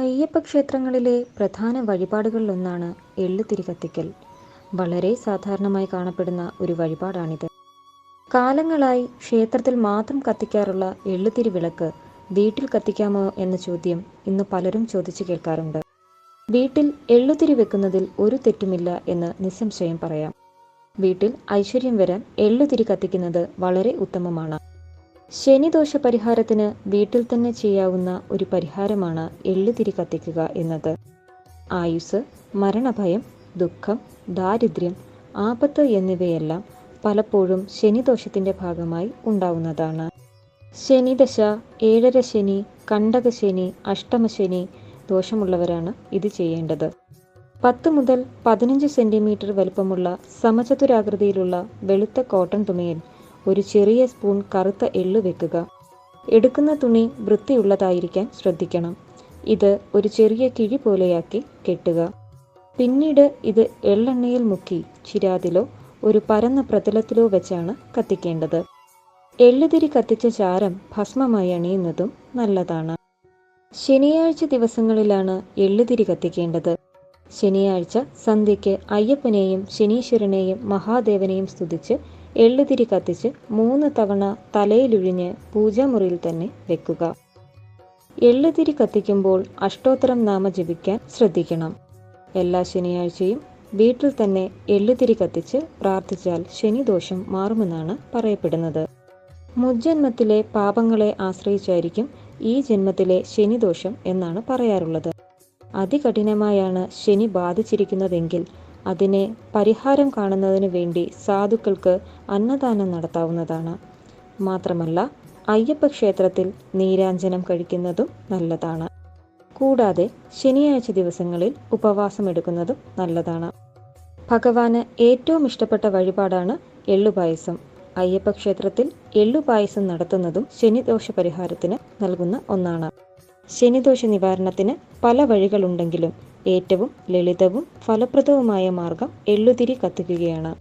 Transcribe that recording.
അയ്യപ്പ ക്ഷേത്രങ്ങളിലെ പ്രധാന വഴിപാടുകളിലൊന്നാണ് എള്ളുതിരി കത്തിക്കൽ വളരെ സാധാരണമായി കാണപ്പെടുന്ന ഒരു വഴിപാടാണിത്. കാലങ്ങളായി ക്ഷേത്രത്തിൽ മാത്രം കത്തിക്കാറുള്ള എള്ളുതിരി വിളക്ക് വീട്ടിൽ കത്തിക്കാമോ എന്ന ചോദ്യം ഇന്ന് പലരും ചോദിച്ചു കേൾക്കാറുണ്ട്. വീട്ടിൽ എള്ളുതിരി വെക്കുന്നതിൽ ഒരു തെറ്റുമില്ല എന്ന് നിസ്സംശയം പറയാം. വീട്ടിൽ ഐശ്വര്യം വരാൻ എള്ളുതിരി കത്തിക്കുന്നത് വളരെ ഉത്തമമാണ്. ശനിദോഷ പരിഹാരത്തിന് വീട്ടിൽ തന്നെ ചെയ്യാവുന്ന ഒരു പരിഹാരമാണ് എള്ളുതിരി കത്തിക്കുക എന്നത്. ആയുസ് മരണഭയം ദുഃഖം ദാരിദ്ര്യം ആപത്ത് എന്നിവയെല്ലാം പലപ്പോഴും ശനിദോഷത്തിന്റെ ഭാഗമായി ഉണ്ടാവുന്നതാണ്. ശനിദശ ഏഴര ശനി കണ്ടകശനി അഷ്ടമശനി ദോഷമുള്ളവരാണ് ഇത് ചെയ്യേണ്ടത്. പത്ത് മുതൽ പതിനഞ്ച് സെന്റിമീറ്റർ വലുപ്പമുള്ള സമചതുരാകൃതിയിലുള്ള വെളുത്ത കോട്ടൺ തുണിയിൽ ഒരു ചെറിയ സ്പൂൺ കറുത്ത എള്ള് വെക്കുക. എടുക്കുന്ന തുണി വൃത്തിയുള്ളതായിരിക്കാൻ ശ്രദ്ധിക്കണം. ഇത് ഒരു ചെറിയ കിഴി പോലെയാക്കി കെട്ടുക. പിന്നീട് ഇത് എള്ളെണ്ണയിൽ മുക്കി ചിരാതിലോ ഒരു പരന്ന പ്രതലത്തിലോ വെച്ചാണ് കത്തിക്കേണ്ടത്. എള്ളുതിരി കത്തിച്ച ചാരം ഭസ്മമായി അണിയുന്നതും നല്ലതാണ്. ശനിയാഴ്ച ദിവസങ്ങളിലാണ് എള്ളുതിരി കത്തിക്കേണ്ടത്. ശനിയാഴ്ച സന്ധ്യയ്ക്ക് അയ്യപ്പനെയും ശനീശ്വരനെയും മഹാദേവനെയും സ്തുതിച്ച് എള്ളുതിരി കത്തിച്ച് മൂന്ന് തവണ തലയിലൊഴിഞ്ഞ് പൂജാമുറിയിൽ തന്നെ വെക്കുക. എള്ളുതിരി കത്തിക്കുമ്പോൾ അഷ്ടോത്തരം നാമ ജപിക്കാൻ ശ്രദ്ധിക്കണം. എല്ലാ ശനിയാഴ്ചയും വീട്ടിൽ തന്നെ എള്ളുതിരി കത്തിച്ച് പ്രാർത്ഥിച്ചാൽ ശനിദോഷം മാറുമെന്നാണ് പറയപ്പെടുന്നത്. മുജ്ജന്മത്തിലെ പാപങ്ങളെ ആശ്രയിച്ചായിരിക്കും ഈ ജന്മത്തിലെ ശനിദോഷം എന്നാണ് പറയാറുള്ളത്. അതികഠിനമായാണ് ശനി ബാധിച്ചിരിക്കുന്നതെങ്കിൽ അതിനെ പരിഹാരം കാണുന്നതിന് വേണ്ടി സാധുക്കൾക്ക് അന്നദാനം നടത്താവുന്നതാണ്. മാത്രമല്ല അയ്യപ്പ ക്ഷേത്രത്തിൽ നീരാഞ്ജനം കഴിക്കുന്നതും നല്ലതാണ്. കൂടാതെ ശനിയാഴ്ച ദിവസങ്ങളിൽ ഉപവാസം എടുക്കുന്നതും നല്ലതാണ്. ഭഗവാന് ഏറ്റവും ഇഷ്ടപ്പെട്ട വഴിപാടാണ് എള്ളുപായസം. അയ്യപ്പ ക്ഷേത്രത്തിൽ എള്ളുപായസം നടത്തുന്നതും ശനിദോഷ പരിഹാരത്തിന് നൽകുന്ന ഒന്നാണ്. ശനിദോഷ നിവാരണത്തിന് പല വഴികളുണ്ടെങ്കിലും ഏറ്റവും ലളിതവും ഫലപ്രദവുമായ മാർഗം എള്ളുതിരി കത്തിക്കുകയാണ്.